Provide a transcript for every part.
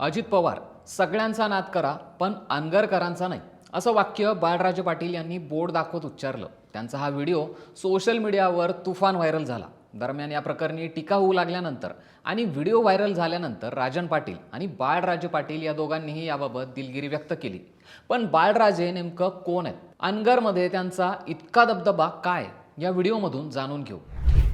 अजित पवार सगळ्यांचा नाद करा पण अनगरकरांचा नाही. असं वाक्य बाळराजे पाटील यांनी बोर्ड दाखवत उच्चारलं. त्यांचा हा व्हिडिओ सोशल मीडियावर तुफान व्हायरल झाला. दरम्यान या प्रकरणी टीका होऊ लागल्यानंतर आणि व्हिडिओ व्हायरल झाल्यानंतर राजन पाटील आणि बाळराजे पाटील या दोघांनीही याबाबत दिलगिरी व्यक्त केली. पण बाळराजे नेमकं कोण आहेत? अनगरमध्ये त्यांचा इतका दबदबा काय? या व्हिडिओमधून जाणून घेऊ.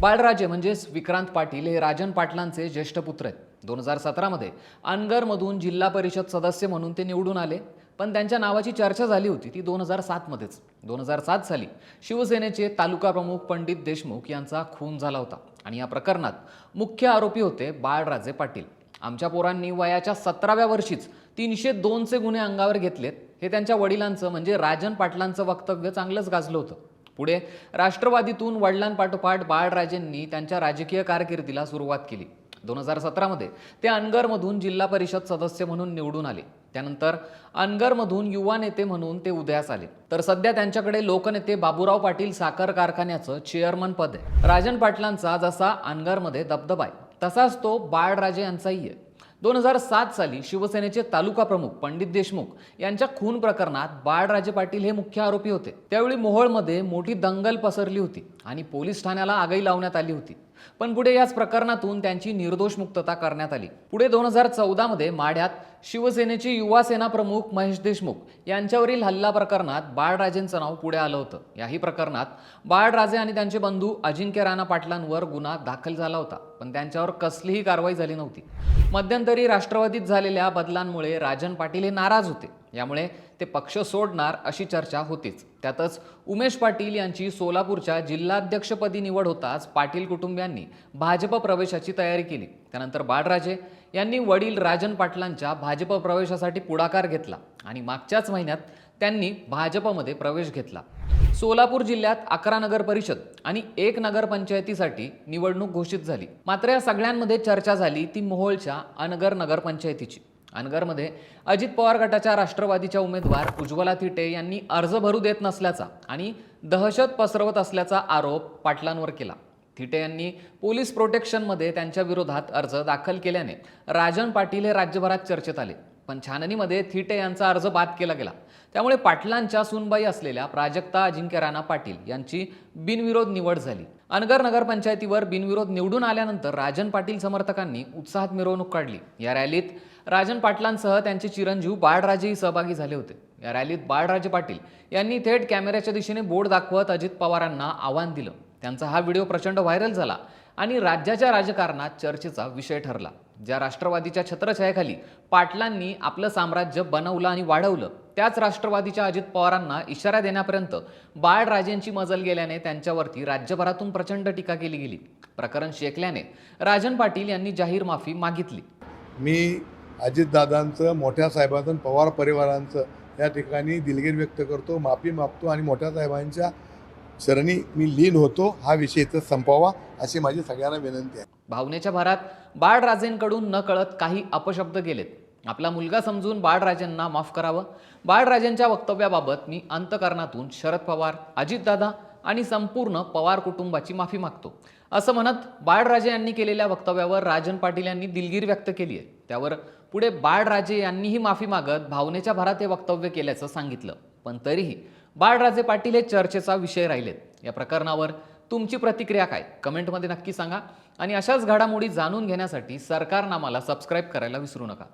बाळराजे म्हणजेच विक्रांत पाटील हे राजन पाटलांचे ज्येष्ठ पुत्र आहेत. दोन हजार सतरामध्ये अनगरमधून जिल्हा परिषद सदस्य म्हणून ते निवडून आले पण त्यांच्या नावाची चर्चा झाली होती ती दोन हजार सातमध्येच दोन हजार सात साली शिवसेनेचे तालुका प्रमुख पंडित देशमुख यांचा खून झाला होता आणि या प्रकरणात मुख्य आरोपी होते बाळराजे पाटील. आमच्या पोरांनी वयाच्या सतराव्या वर्षीच तीनशे दोनचे गुन्हे अंगावर घेतलेत. हे त्यांच्या वडिलांचं म्हणजे राजन पाटलांचं वक्तव्य चांगलंच गाजलं होतं. पुढे राष्ट्रवादीतून वडिलांपाठोपाठ बाळराजेंनी त्यांच्या राजकीय कारकिर्दीला सुरुवात केली. दोन हजार सतरामध्ये ते अनगरमधून जिल्हा परिषद सदस्य म्हणून निवडून आले. त्यानंतर अनगरमधून युवा नेते म्हणून ते उदयास आले. तर सध्या त्यांच्याकडे लोकनेते बाबूराव पाटील साखर कारखान्याचं चेअरमन पद आहे. राजन पाटलांचा जसा अनगरमध्ये दबदबा आहे तसाच तो बाळराजे यांचाही आहे. दोन हजार सात साली शिवसेनेचे तालुका प्रमुख पंडित देशमुख यांच्या खून प्रकरणात बाळराजे पाटील हे मुख्य आरोपी होते. त्यावेळी मोहोळमध्ये मोठी दंगल पसरली होती आणि पोलीस ठाण्याला आगाई लावण्यात आली होती. पण पुढे याच प्रकरणातून त्यांची निर्दोष मुक्तता करण्यात आली. पुढे दोन हजार चौदामध्ये माढ्यात शिवसेनेचे युवा सेना प्रमुख महेश देशमुख यांच्यावरील हल्ला प्रकरणात बाळराजेंचं नाव पुढे आलं होतं. याही प्रकरणात बाळराजे आणि त्यांचे बंधू अजिंक्य राणा पाटलांवर गुन्हा दाखल झाला होता पण त्यांच्यावर कसलीही कारवाई झाली नव्हती. मध्यंतरी राष्ट्रवादीत झालेल्या बदलांमुळे राजन पाटील हे नाराज होते. यामुळे ते पक्ष सोडणार अशी चर्चा होतीच. त्यातच उमेश पाटील यांची सोलापूरच्या जिल्हाध्यक्षपदी निवड होताच पाटील कुटुंबियांनी भाजप प्रवेशाची तयारी केली. त्यानंतर बाळराजे यांनी वडील राजन पाटलांच्या भाजप प्रवेशासाठी पुढाकार घेतला आणि मागच्याच महिन्यात त्यांनी भाजपमध्ये प्रवेश घेतला. सोलापूर जिल्ह्यात अकरा नगर परिषद आणि एक नगरपंचायतीसाठी निवडणूक घोषित झाली. मात्र या सगळ्यांमध्ये चर्चा झाली ती मोहोळच्या अनगर नगरपंचायतीची अनगरमध्ये अजित पवार गटाच्या राष्ट्रवादीच्या उमेदवार उज्ज्वला थिटे यांनी अर्ज भरू देत नसल्याचा आणि दहशत पसरवत असल्याचा आरोप पाटलांवर केला. थिटे यांनी पोलीस प्रोटेक्शनमध्ये त्यांच्या विरोधात अर्ज दाखल केल्याने राजन पाटील हे राज्यभरात चर्चेत आले पण छाननीमध्ये थिटे यांचा अर्ज बाद केला गेला. त्यामुळे पाटलांच्या सुनबाई असलेल्या प्राजक्ता अजिंक्य राणा पाटील यांची बिनविरोध निवड झाली. अनगर नगरपंचायतीवर बिनविरोध निवडून आल्यानंतर राजन पाटील समर्थकांनी उत्साहात मिरवणूक काढली. या रॅलीत राजन पाटलांसह त्यांचे चिरंजीव बाळराजेही सहभागी झाले होते. या रॅलीत बाळराजे पाटील यांनी थेट कॅमेऱ्याच्या दिशेने बोर्ड दाखवत अजित पवारांना आव्हान दिलं. त्यांचा हा व्हिडिओ प्रचंड व्हायरल झाला आणि राज्याच्या राजकारणात चर्चेचा विषय ठरला. ज्या राष्ट्रवादीच्या छत्रछायाखाली पाटलांनी आपलं साम्राज्य बनवलं आणि वाढवलं त्याच राष्ट्रवादीच्या अजित पवारांना इशारा देण्यापर्यंत बाळराजेंची मजल गेल्याने त्यांच्यावरती राज्यभरातून प्रचंड टीका केली गेली. प्रकरण शेकल्याने राजन पाटील यांनी जाहीर माफी मागितली. मी अजितदादांचं मोठ्या साहेबांचं पवार परिवारांचं या ठिकाणी दिलगीर व्यक्त करतो माफी मागतो आणि मोठ्या साहेबांच्या शरणी मी लीन होतो हा विषय इथं संपवावा अशी माझी सगळ्यांना विनंती आहे. भावनेच्या भरात बाळराजेंकडून न कळत काही अपशब्द गेलेत. आपला मुलगा समजून बाळराजेंना माफ करावं. बाळराजेंच्या वक्तव्याबाबत मी अंतकरणातून शरद पवार अजितदादा आणि संपूर्ण पवार कुटुंबाची माफी मागतो. असं म्हणत बाळराजे यांनी केलेल्या वक्तव्यावर राजन पाटील यांनी दिलगिरी व्यक्त केली आहे त्यावर पुढे बाळराजे यांनीही माफी मागत भावनेच्या भरात हे वक्तव्य केल्याचं सांगितलं. पण तरीही बाळराजे पाटील हे चर्चेचा विषय राहिलेत. या प्रकरणावर तुमची प्रतिक्रिया काय? कमेंटमध्ये नक्की सांगा. आणि अशाच घडामोडी जाणून घेण्यासाठी सरकारनामाला सबस्क्राईब करायला विसरू नका.